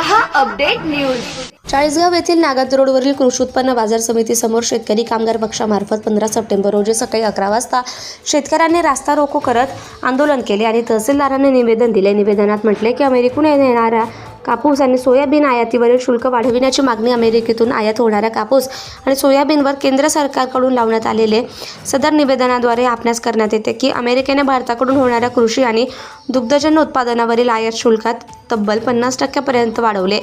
हा update news. Chalisgaon येथील नागात रोडवरील कृषी उत्पन्न बाजार समितीसमोर शेतकरी कामगार पक्षामार्फत पंधरा सप्टेंबर रोजी सकाळी अकरा वाजता शेतकऱ्यांनी रास्ता रोको करत आंदोलन केले आणि तहसीलदारांनी निवेदन दिले. निवेदनात म्हटले की अमेरिकून येणाऱ्या कापूस आणि सोयाबीन आयातीवरील शुल्क वाढविण्याची मागणी अमेरिकेतून आयात होणाऱ्या कापूस आणि सोयाबीनवर केंद्र सरकारकडून लावण्यात आलेले सदर निवेदनाद्वारे आपणास करण्यात येते की अमेरिकेने भारताकडून होणाऱ्या कृषी आणि दुग्धजन्य उत्पादनावरील आयात शुल्कात तब्बल पन्नास टक्क्यापर्यंत वाढवले.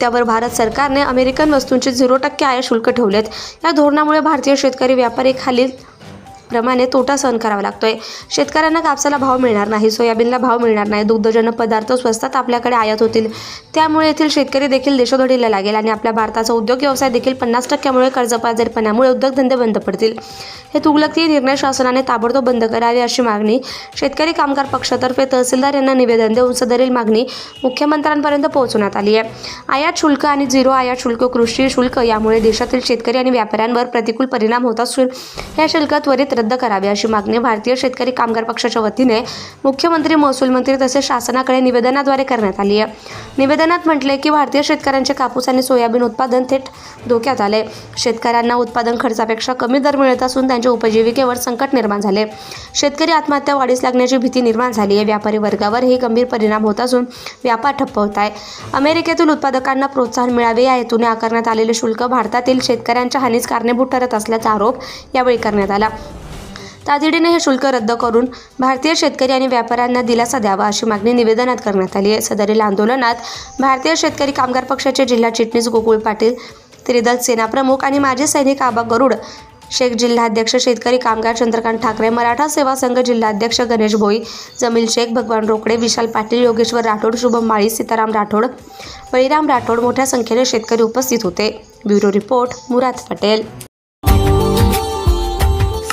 त्यावर भारत सरकारने अमेरिकन वस्तूंचे झिरो टक्के आयात शुल्क ठेवलेत. या धोरणामुळे भारतीय शेतकरी व्यापारी खालील प्रमाणे तोटा सहन करावा लागतोय. शेतकऱ्यांना कापसाला भाव मिळणार नाही सोयाबीनला भाव मिळणार नाही दुग्धजन्य पदार्थ स्वस्तात आपल्याकडे आयात होतील. त्यामुळे येथील शेतकरी देखील देशोधडीला लागेल आणि आपल्या भारताचा उद्योग व्यवसाय देखील पन्नास टक्क्यामुळे कर्जबाजारीपणामुळे उद्योगधंदे बंद पडतील. हे तुगलकी निर्णय शासनाने ताबडतोब बंद करावे अशी मागणी शेतकरी कामगार पक्षातर्फे तहसीलदार यांना निवेदन देऊन सदरील मागणी मुख्यमंत्र्यांपर्यंत पोहोचवण्यात आली आहे. आयात शुल्क आणि झिरो आयात शुल्क कृषी शुल्क यामुळे देशातील शेतकरी आणि व्यापाऱ्यांवर प्रतिकूल परिणाम होत असून या शुल्क त्वरित रद्द करावे अशी मागणी भारतीय शेतकरी कामगार पक्षाच्या वतीने मुख्यमंत्री महसूल मंत्री तसेच शासनाकडे निवेदनाद्वारे करण्यात आली आहे. निवेदनात म्हटले की भारतीय शेतकऱ्यांचे कापूस आणि सोयाबीन उत्पादन थेट धोक्यात आले. शेतकऱ्यांना उत्पादन खर्चापेक्षा कमी दर मिळत असून त्यांच्या उपजीविकेवर संकट निर्माण झाले. शेतकरी आत्महत्या वाढीस लागण्याची भीती निर्माण झाली आहे. व्यापारी वर्गावर हे गंभीर परिणाम होत असून व्यापार ठप्प होत आहे. अमेरिकेतील उत्पादकांना प्रोत्साहन मिळावे या हेतूने आकारण्यात आलेले शुल्क भारतातील शेतकऱ्यांच्या हानीस कारणीभूत ठरत असल्याचा आरोप यावेळी करण्यात आला. तातडीने हे शुल्क रद्द करून भारतीय शेतकरी आणि व्यापाऱ्यांना दिलासा द्यावा अशी मागणी निवेदनात करण्यात आली आहे. सदरील आंदोलनात भारतीय शेतकरी कामगार पक्षाचे जिल्हा चिटणीस गोकुळ पाटील त्रिदल सेना प्रमुख आणि माजी सैनिक आबा गरुड शेख जिल्हाध्यक्ष शेतकरी कामगार चंद्रकांत ठाकरे मराठा सेवा संघ जिल्हाध्यक्ष गणेश भोई जमील शेख भगवान रोकडे विशाल पाटील योगेश्वर राठोड शुभम माळी सीताराम राठोड बळीराम राठोड मोठ्या संख्येने शेतकरी उपस्थित होते. Bureau report Murad Patel.